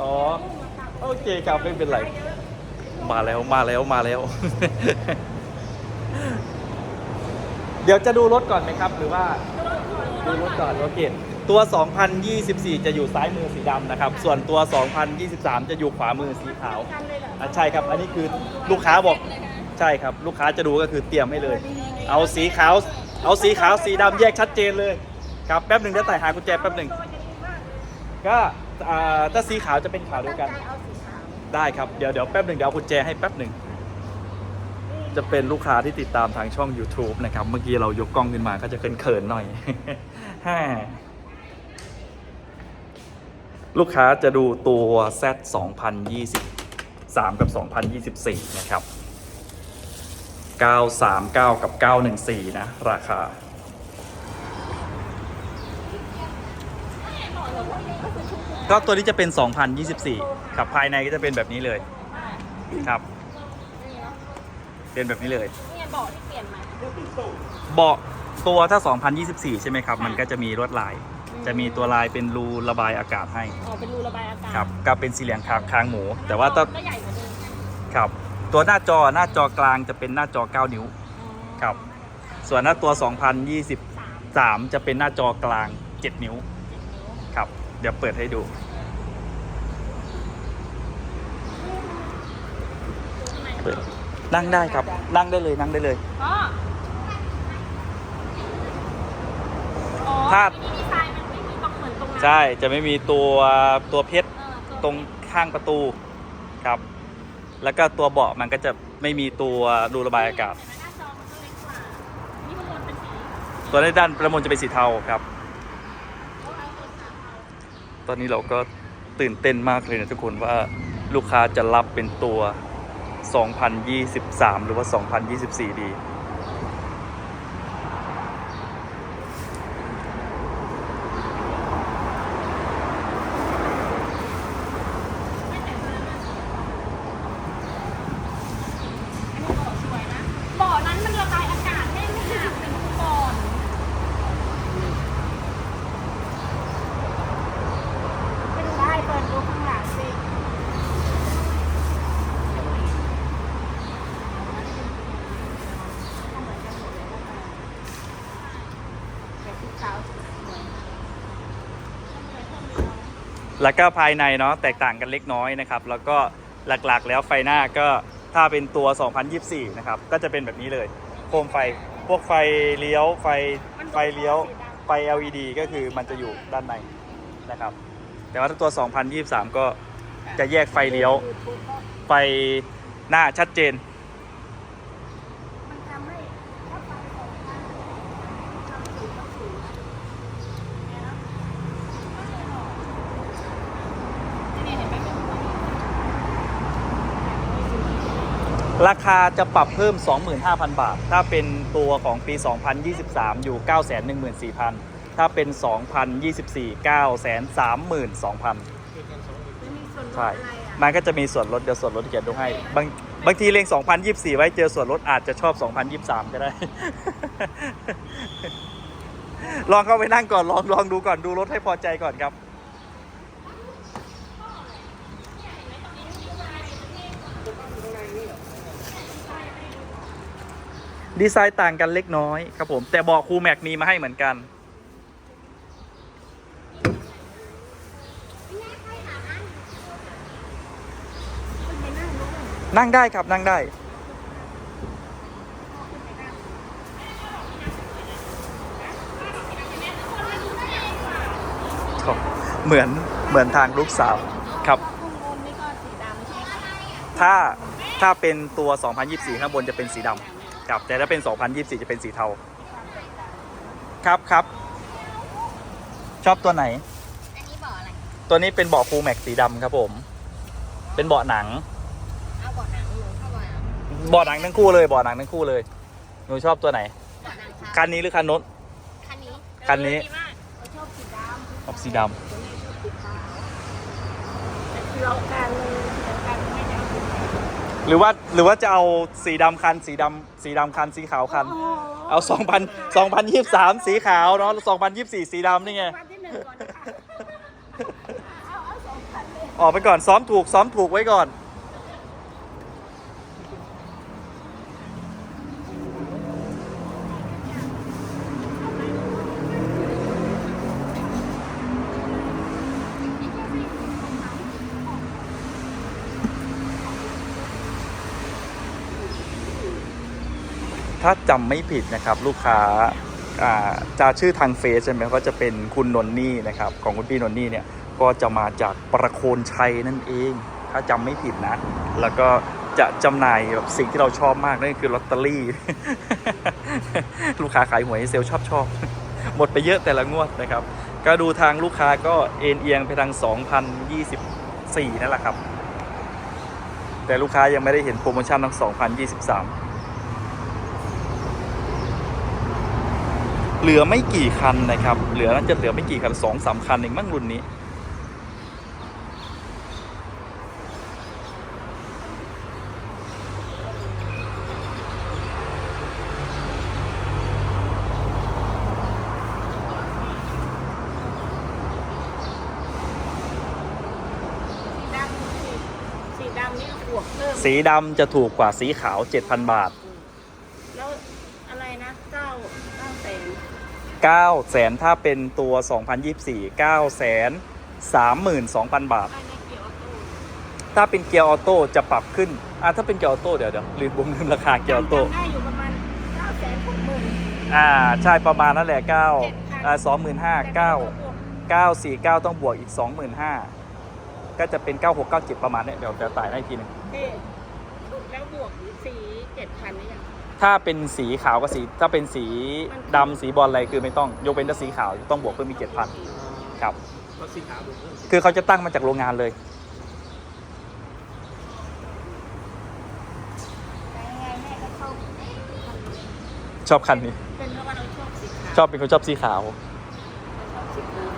อ๋อ โอเคครับไม่เป็นไร มาแล้วมาแล้วมาแล้ว เดี๋ยวจะดูรถก่อนไหมครับ หรือว่า ดูรถก่อนโอเคตัว 2024 จะอยู่ซ้ายมือสีดำนะครับ ส่วนตัว 2023 จะอยู่ขวามือสีขาวอะใช่ครับ อันนี้คือลูกค้าบอก ใช่ครับ ลูกค้าจะดูก็คือเตรียมให้เลย เอาสีขาว เอาสีขาวสีดำแยกชัดเจนเลย ครับแป๊บหนึ่งเดี๋ยวไต่หากุญแจแป๊บหนึ่งก็ อ่าถ้าสีขาวจะเป็นขาวเดียวกันได้ครับ เดี๋ยวเดี๋ยวแป๊บหนึ่งเดี๋ยวเอากุญแจให้แป๊บหนึ่ง จะเป็นลูกค้าที่ติดตามทางช่อง YouTube นะครับ เมื่อกี้เรายกกล้องขึ้นมาก็จะเขินๆหน่อย ฮ่าลูกค้าจะดูตัว Z 2023 กับ 2024 นะครับ 939 กับ 914 นะ ราคา ก็ตัวนี้จะเป็น 2024ครับภายในก็จะเป็นแบบนี้เลยครับ เป็นแบบนี้เลยนี่ไงบอกที่เปลี่ยนมาเบาะตัวถ้า 2024 ใช่ไหมครับ มันก็จะมีลวดลาย จะมีตัวลายเป็นรูระบายอากาศให้อ๋อเป็นรูระบายอากาศครับก็เป็นสี่เหลี่ยมคางคางหมู แต่ว่าก็ถ้าใหญ่กว่าเดิมครับ ตัวหน้าจอหน้าจอกลางจะเป็นหน้าจอ 9 นิ้วครับ ส่วนหน้าตัว 2023 จะเป็นหน้าจอกลาง 7 นิ้วครับเดี๋ยวเปิดให้ดู เปิด นั่งได้ครับ นั่งได้เลยนั่งได้เลยก็อ๋อถ้าที่ดีไซน์มันไม่มีตรงเหมือนตรงนั้นใช่จะไม่มีตัวตัวเพชร เออวตรงข้างประตูครับ แล้วก็ตัวเบาะมันก็จะไม่มีตัวรูระบายอากาศแต่หน้าจอมันก็เล็กกว่านี่มันบนเป็นสีตัวในด้านประมวลจะเป็นสีเทาครับ เขาเอาตัวขาว ตอนนี้เราก็ตื่นเต้นมากเลยนะทุกคนว่าลูกค้าจะรับเป็นตัว 2023 หรือว่า 2024 ดี อันนี้เบาะสวยนะเบาะนั้นมันระบายอากาศได้ไม่หนาเป็นก่อนไปดูได้เปิดดูข้างหลังสิแบบสีขาวสวย แล้วก็ภายในเนาะแตกต่างกันเล็กน้อยนะครับ แล้วก็หลักๆ แล้วไฟหน้าก็ถ้าเป็นตัว 2024 นะครับ ก็จะเป็นแบบนี้เลย โคมไฟ พวกไฟเลี้ยว ไฟ ไฟเลี้ยว ไฟ LED ก็คือมันจะอยู่ด้านในนะครับ แต่ว่าถ้าตัว 2023 ก็จะแยกไฟเลี้ยว ไฟหน้าชัดเจน มันทำให้ถ้าไฟสองข้างทำสีต้องสีเนี่ยนะนี่เห็นไหมเป็นสี ราคาจะปรับเพิ่ม 25,000 บาท ถ้าเป็นตัวของปี 2023 อยู่ 914,000 ถ้าเป็น 2024 932,000ไม่มีส่วนลดใช่อะไรอะมันก็จะมีส่วนลด เดี๋ยวส่วนลดเขียนดูให้ บางบางทีเลง2024 ไว้เจอส่วนลดอาจจะชอบ 2023 ก็ได้ ลองเข้าไปนั่งก่อน ลองลองดูก่อนดูรถให้พอใจก่อนครับ ดีไซน์ต่างกันเล็กน้อยครับผม แต่เบอกคูแม็กมีมาให้เหมือนกันนั่งได้ครับนั่งได้ เหมือนเหมือนทางลูกสาวครับข้างบนนี่ก็สีดำใช่ไหมคะถ้าถ้าเป็นตัว 2024 ข้างบนจะเป็นสีดำ ครับแต่ถ้าเป็น 2024 จะเป็นสีเทา ครับครับ ชอบตัวไหน อันนี้เบาะอะไร ตัวนี้เป็นเบาะฟูแม็กสีดำครับผม เป็นเบาะหนัง เอาเบาะหนังหนูเข้ามาเบาะหนังทั้งคู่เลยเบาะหนังทั้งคู่เลย หนูชอบตัวไหนเบาะหนังครับคันนี้หรือคันนู้น คันนี้คันนี้เออดีมากเขาชอบสีดำออกสีดำตัวนี้ชอบสีขาวแต่คือเราการเลย หรือว่าหรือว่าจะเอาสีดำคันสีดำสีดำคันสีขาวคันโโหเอา2,000 2023 สีขาวเนาะ2024 สีดำนี่ไง วันที่หนึ่งก่อนนะคะเอาเอาสองพันเลย ออกไปก่อนซ้อมถูกซ้อมถูกไว้ก่อน ถ้าจำไม่ผิดนะครับลูกค้าจะชื่อทางเฟซใช่ไหมก็จะเป็นคุณนนนี่นะครับของคุณพี่นนนี่เนี่ยก็จะมาจากประโคนชัยนั่นเอง ถ้าจำไม่ผิดนะ แล้วก็จะจำหน่ายแบบสิ่งที่เราชอบมากนั่นคือลอตเตอรี่ ลูกค้าขายหวยเซลชอบชอบ หมดไปเยอะแต่ละงวดนะครับ ก็ดูทางลูกค้าก็เอ็นเอียงไปทาง 2024 นั่นแหละครับ แต่ลูกค้ายังไม่ได้เห็นโปรโมชั่นทั้ง 2023 เหลือไม่กี่คันนะครับ เหลือน่าจะเหลือไม่กี่คันสองสามคันเองมั้งรุ่นนี้สีดำสีสีดำนี่บวกเพิ่ม สีดำจะถูกกว่าสีขาว 7,000 บาท แล้วอะไรนะเก้าเก้าแสน 9แสนถ้าเป็นตัว 2024 9แสน32,000 บาทภายในเกียร์ออโต้ถ้าเป็นเกียร์ออโต้จะปรับขึ้นอะถ้าเป็นเกียร์ออโต้เดี๋ยวเดี๋ยวลืมบุมลืมราคาเกียร์ออโต้จำได้อยู่ประมาณเก้าแสนหกหมื่นอ่าใช่ประมาณนั่นแหละ9อ่า25,000 9 949 ต้องบวกอีก 25,000 ก็จะเป็น 9697 ประมาณเนี้ยเดี๋ยวจะต่ายให้อีกทีหนึง เท่แล้วบวกสีเจ็ดพันนี่ยัง ถ้าเป็นสีขาวกับสีถ้าเป็นสีดำสีบอลอะไรคือไม่ต้องยกเว้นแต่สีขาวต้องบวกเพิ่มอีก7,000ครับ ก็สีขาวดูเพิ่มคือเขาจะตั้งมาจากโรงงานเลย ยังไงแม่ก็เข้าชอบคันนี้ เป็นเพราะว่าเราชอบสีขาวชอบเป็นคนชอบสีขาว ชอบสีขาว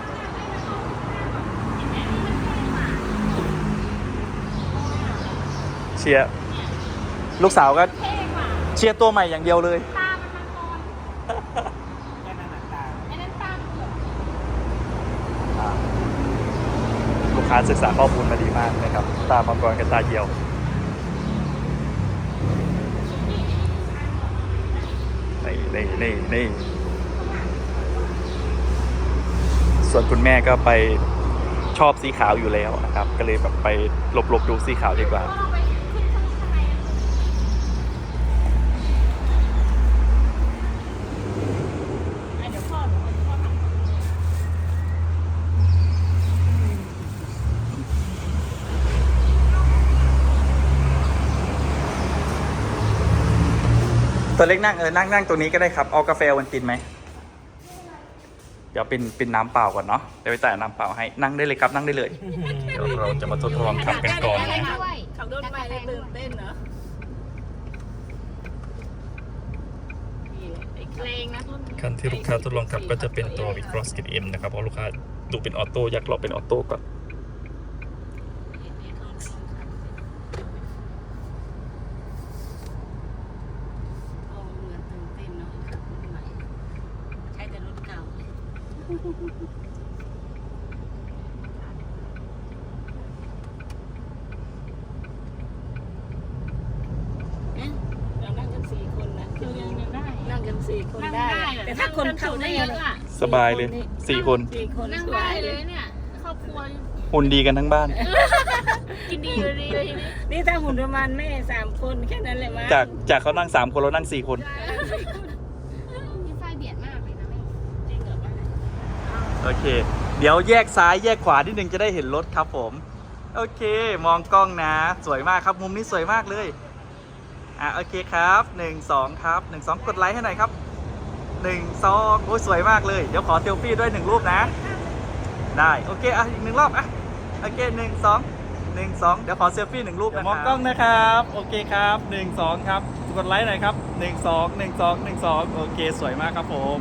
เชียร์ลูกสาวก็ เชียร์ตัวใหม่อย่างเดียวเลย ตามันมังกรแค่นั้นหนักตาอันนั้นตาเผือกลูกค้าศึกษาข้อมูลมาดีมากนะครับ ตามังกรกับตาเหี่ยว นี่นี่นี่นี่ส่วนคุณแม่ก็ไปชอบสีขาวอยู่แล้วนะครับ ก็เลยแบบไปหลบๆดูสีขาวดีกว่า ก็เอาไปขึ้นข้างในอะเดี๋ยวพ่อหนูพ่อทำ ตัวเล็กนั่งเออนั่งนั่งตรงนี้ก็ได้ครับ เอากาแฟวันตินไหม เดี๋ยวเป็นเป็นน้ำเปล่าก่อนเนาะ เดี๋ยวไปจ่ายน้ำเปล่าให้ นั่งได้เลยครับนั่งได้เลย เดี๋ยวเราจะมาทดลองขับกันก่อนอะไรด้วยขับรถไปแล้วตื่นเต้นเหรอนี่แหละไอ้เพลงนะคันที่ลูกค้าทดลองขับก็จะเป็นตัว v i c r o s Kit M นะครับ เพราะลูกค้าดูเป็นออโต้อยากลองเป็นออโต้ก่อน โอ้เหมือนตื่นเต้นเนาะขับรถใหม่ใช้แต่รถเก่าเอ๊ะเรานั่งกันสี่คนนะคือยังได้นั่งกัน สี่คนได้ แต่ถ้าคนเข้าได้เยอะอะสบายเลยสี่คนสี่คนนั่งสวได้ยเลยเนี่ยครอบครัวหุ่นดีกันทั้งบ้าน กินดีอยู่ดีเลยทีนี้นี่ถ้าหุ่นประมาณแม่สามคนแค่นั้นเลยมั้งจากจากเขานั่ง3คนเรานั่ง4คน พี่ไฟเบียดมากเลยนะแม่จริงเหรอแม่โอเค เดี๋ยวแยกซ้ายแยกขวานิดนึงจะได้เห็นรถครับผม โอเค มองกล้องนะ สวยมากครับมุมนี้สวยมากเลย อะโอเคครับ1 2ครับ1 2กดไลค์ให้หน่อยครับ1 2โอ้ยสวยมากเลย เดี๋ยวขอเซลฟี่ด้วย1รูปนะ ได้ โอเค อะ อีกหนึ่งรอบ อะ โอเค1 2 1 2เดี๋ยวขอเซลฟี่หนึ่งรูปนะมองกล้องนะครับ โอเคครับ1 2ครับ กดไลค์หน่อยครับ1 2 1 2 1 2โอเค สวยมากครับผม